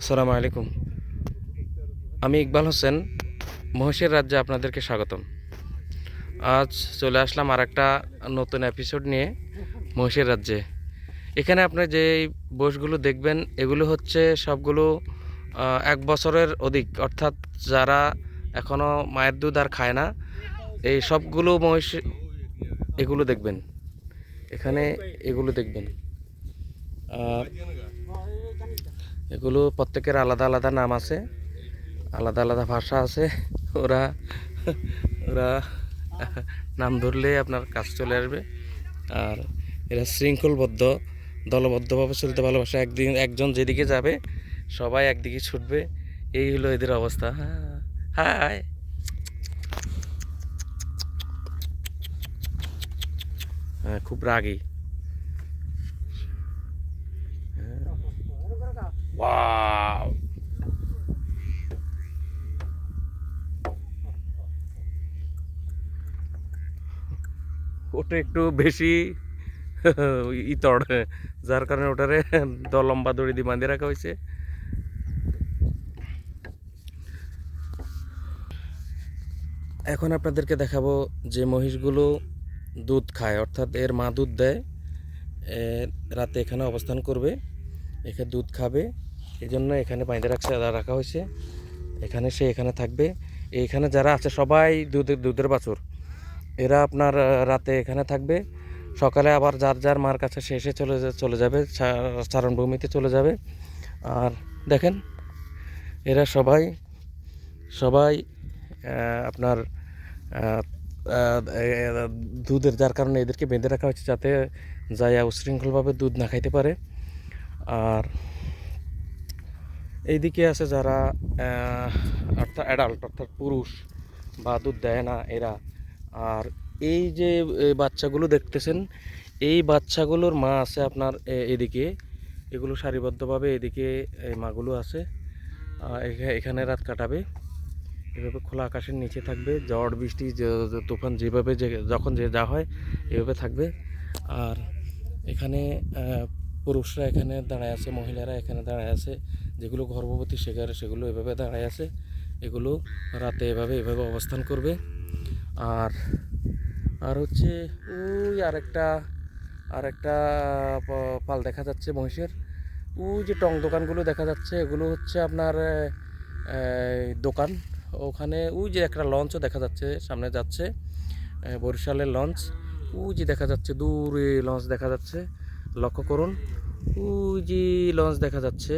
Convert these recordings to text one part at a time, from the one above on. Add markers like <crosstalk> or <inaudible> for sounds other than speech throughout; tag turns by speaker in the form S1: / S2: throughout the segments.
S1: আসসালামু আলাইকুম। আমি ইকবাল হোসেন মহিষের রাজ্যে আপনাদেরকে স্বাগতম। আজ চলে আসলাম আর একটা নতুন এপিসোড নিয়ে মহিষের রাজ্যে। এখানে আপনি যে বসগুলো দেখবেন, এগুলো হচ্ছে সবগুলো এক বছরের অধিক। অর্থাৎ যারা এখনও মায়ের দুধ আর খায় না, এই সবগুলো মহিষ এগুলো দেখবেন। এখানে এগুলো দেখবেন। আর এগুলো প্রত্যেকের আলাদা আলাদা নাম আছে, আলাদা আলাদা ভাষা আছে। ওরা ওরা নাম ধরলে আপনার কাজ চলে আসবে। আর এরা শৃঙ্খলবদ্ধ, দলবদ্ধভাবে চলতে ভালোবাসে। একদিন একজন যেদিকে যাবে, সবাই একদিকে ছুটবে। এই হলো এদের অবস্থা। হ্যাঁ হ্যাঁ খুব রাগী। ওয়াও ওটা একটু বেশি ইতর যার কারণে ওটারে দ লম্বা দড়ি দিয়ে বাঁধিয়ে রাখা হয়েছে। এখন আপনাদেরকে দেখাবো যে মহিষগুলো দুধ খায়, অর্থাৎ এর মা দুধ দেয় রাতে এখানে অবস্থান করবে এখানে দুধ খাবে। এই জন্য এখানে বাইন্ধে রাখছে রাখা হয়েছে। এখানে সে এখানে থাকবে। এইখানে যারা আছে সবাই দুধের দুধের বাছুর। এরা আপনার রাতে এখানে থাকবে। সকালে আবার যার যার মার কাছে সে এসে চলে চলে যাবে চারণভূমিতে চলে যাবে। আর দেখেন, এরা সবাই সবাই আপনার দুধের, যার কারণে এদেরকে বেঁধে রাখা হয়েছে যাতে যায় উশৃঙ্খলভাবে দুধ না খাইতে পারে। আর এইদিকে আছে যারা অর্থাৎ অ্যাডাল্ট অর্থাৎ পুরুষ বা দুধ দেয় না এরা। আর এই যে বাচ্চাগুলো দেখতেছেন, এই বাচ্চাগুলোর মা আছে আপনার এদিকে। এগুলো সারিবদ্ধভাবে এদিকে এই মাগুলো আছে এখানে রাত কাটাবে। এভাবে খোলা আকাশের নিচে থাকবে, ঝড়, বৃষ্টি তুফান যেভাবে যে, যখন যে যা হয়, এভাবে থাকবে। আর এখানে পুরুষরা এখানে দাঁড়ায় আছে, মহিলারা এখানে দাঁড়ায় আছে। যেগুলো গর্ভবতী সেখানে সেগুলো এভাবে দাঁড়ায় আছে। এগুলো রাতে এভাবে এভাবে অবস্থান করবে। আর আর হচ্ছে ওই আরেকটা আরেকটা পাল দেখা যাচ্ছে মহিষের। ওই যে টং দোকানগুলো দেখা যাচ্ছে, এগুলো হচ্ছে আপনার দোকান। ওখানে ওই যে একটা লঞ্চও দেখা যাচ্ছে, সামনে যাচ্ছে বরিশালের লঞ্চ। ওই যে দেখা যাচ্ছে, দূরে লঞ্চ দেখা যাচ্ছে। লক্ষ্য করুন, ওই যে লঞ্চ দেখা যাচ্ছে।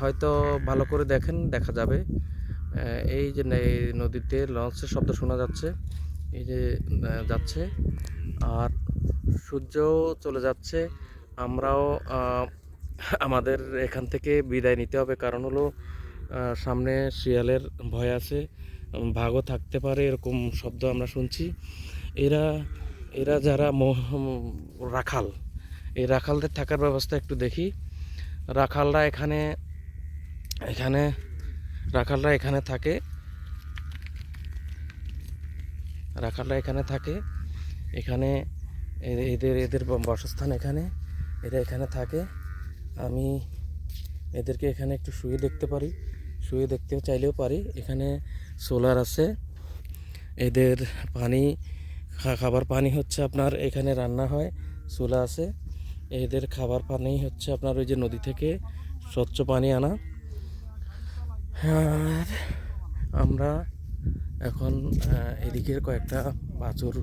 S1: হয়তো ভালো করে দেখেন, দেখা যাবে। এই যে নদীতে লঞ্চের শব্দ শোনা যাচ্ছে, এই যে যাচ্ছে। আর সূর্যও চলে যাচ্ছে। আমরাও আমাদের এখান থেকে বিদায় নিতে হবে। কারণ হলো সামনে শিয়ালের ভয় আছে। ভাগও থাকতে পারে, এরকম শব্দ আমরা শুনছি। এরা এরা যারা রাখাল, এই রাখালদের থাকার ব্যবস্থা একটু দেখি। রাখালরা এখানে এখানে, রাখালরা এখানে থাকে। রাখালরা এখানে থাকে। এখানে এদের এদের বাসস্থান এখানে। এরা এখানে থাকে। আমি এদেরকে এখানে একটু শুয়ে দেখতে পারি। শুয়ে দেখতেও চাইলেও পারি। এখানে সোলার আছে। এদের পানি খাবার পানি হচ্ছে আপনার এখানে রান্না হয়। চুলা আছে। এদের খাবার পানি হচ্ছে আপনার ওই যে নদী থেকে স্বচ্ছ পানি আনা। আর আমরা এখন এদিকের কয়েকটা বাছুর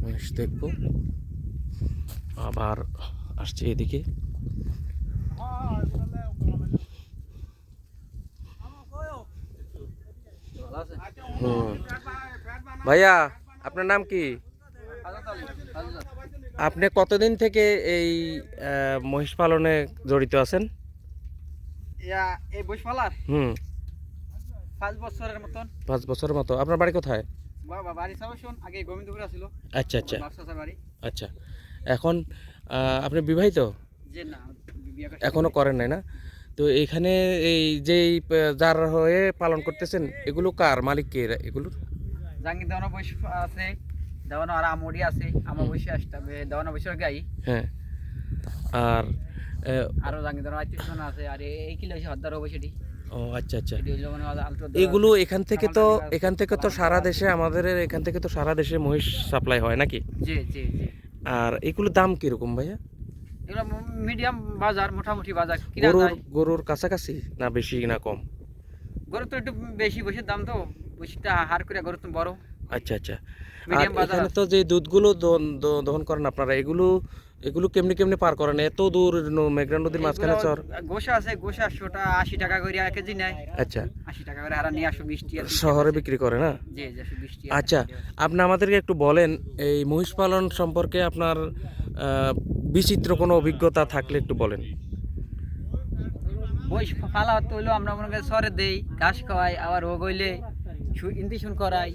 S1: মহিষ দেখব। আবার আসছে এদিকে। ভাইয়া, আপনার নাম কি? আপনি কতদিন থেকে এই মহিষ পালনে জড়িত আছেন?
S2: এই
S1: হুম।
S2: পাঁচ বছরের মতন।
S1: পাঁচ বছরের মতো। আপনার বাড়ি কোথায়?
S2: বাবা বাড়ি আগে গোবিন্দপুর ছিল
S1: আচ্ছা আচ্ছা।
S2: বাড়ি।
S1: আচ্ছা। এখন আপনি বিবাহিত?
S2: যে না
S1: এখনও করেন নাই না? তো এখানে এই যে যার হয়ে পালন করতেছেন এগুলো কার? মালিক কে এরা- এগুলো
S2: জাঙ্গি দেওয়ানো বৈশ আছে। দেওয়ানো আর আমরি আছে আমার বৈশে আসতে দেওয়ানো বৈশের গাই।
S1: হ্যাঁ। আর
S2: আরও জাঙ্গি দেওয়ানো আত্মীয় স্বজন আছে আর এই- এই কিলো হচ্ছে হদ্দার অবশ্যই
S1: ও আচ্ছা আচ্ছা।
S2: মানে
S1: এগুলো এখান থেকে তো এখান থেকে তো সারা দেশে আমাদের এখান থেকে তো সারা দেশে মহিষ সাপ্লাই হয় নাকি?
S2: জি জি জি।
S1: আর এগুলোর দাম কীরকম ভাইয়া?
S2: এগুলো মিডিয়াম বাজার মোটামুটি বাজার। কিনা
S1: গরুর গরুর কাছাকাছি না বেশি না কম?
S2: গরু তো একটু বেশি বেশি দাম তো বেশিটা হার করে গরু তো বড়।
S1: আচ্ছা আচ্ছা। আর এখানে তো যে দুধগুলো দহন- করেন আপনারা এগুলো এগুলো কেমনি কেমনি পার করেন? এত দূর মেঘনা নদীর মাঝখানে চর।
S2: গোসা আছে গোসা শোটা আশি টাকা করে এক কেজি নেয়।
S1: আচ্ছা।
S2: আশি টাকা করে হারা নিয়ে আসো বৃষ্টি
S1: শহরে বিক্রি করে না?
S2: জি একশো
S1: আচ্ছা আপনি আমাদেরকে একটু বলেন এই মহিষ পালন সম্পর্কে আপনার বিচিত্র কোনো অভিজ্ঞতা থাকলে একটু বলেন।
S2: মহিষ ফালা তো হইল আমরা মনে করি সরে দেই ঘাস খাওয়াই আবার রোগ হইলে ইন্ডিশন করাই।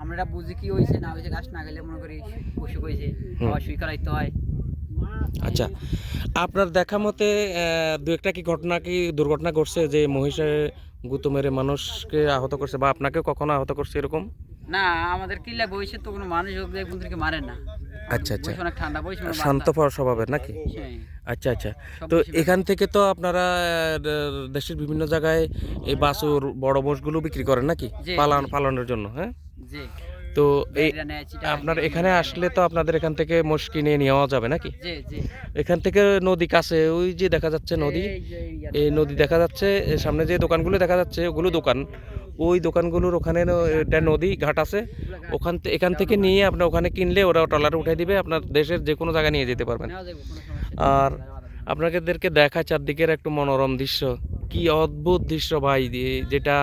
S2: আমরা এটা বুঝি কি হয়েছে না হয়েছে গাছ না গেলে মনে করি অসুখ হয়েছে আবার সুই করাইতে হয়।
S1: আচ্ছা আপনার দেখা মতে দু একটা কি ঘটনা কি দুর্ঘটনা ঘটছে যে মহিষের গুতো মেরে মানুষকে আহত করছে বা আপনাকে কখনো আহত করছে এরকম?
S2: না আমাদের কিল্লা বইছে তো কোনো মানুষ হোক বন্ধুকে মারে না।
S1: আচ্ছা আচ্ছা।
S2: অনেক ঠান্ডা
S1: শান্ত স্বভাবের নাকি?
S2: হ্যাঁ,
S1: আচ্ছা আচ্ছা। তো এখান থেকে তো আপনারা দেশের বিভিন্ন জায়গায় এই বাছুর বড় মোষগুলো বিক্রি করেন নাকি? পালন পালনের জন্য হ্যাঁ?
S2: জি।
S1: তো এই আপনার এখানে আসলে তো আপনাদের এখান থেকে মোষ কিনে নেওয়া যাবে নাকি?
S2: জি জি।
S1: এখান থেকে নদী কাছে ওই যে দেখা যাচ্ছে নদী
S2: এই
S1: এই নদী দেখা যাচ্ছে এর সামনে যে দোকানগুলো দেখা যাচ্ছে ওগুলো দোকান। ওই দোকানগুলোর ওখানে এটা নদী ঘাট আছে। ওখান এখান থেকে নিয়ে আপনি ওখানে কিনলে ওরা ট্রলারে উঠাই দিবে, আপনার দেশের যে কোনো জায়গায় নিয়ে যেতে পারবেন। আর আপনাদেরকে দেখা চারদিকের একটু মনোরম দৃশ্য। কি অদ্ভুত দৃশ্য ভাই যেটা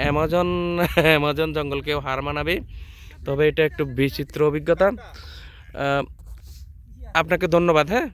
S1: অ্যামাজন <laughs> অ্যামাজন জঙ্গলকেও হার মানাবে। তবে এটা একটু বিচিত্র অভিজ্ঞতা। আপনাকে ধন্যবাদ হ্যাঁ।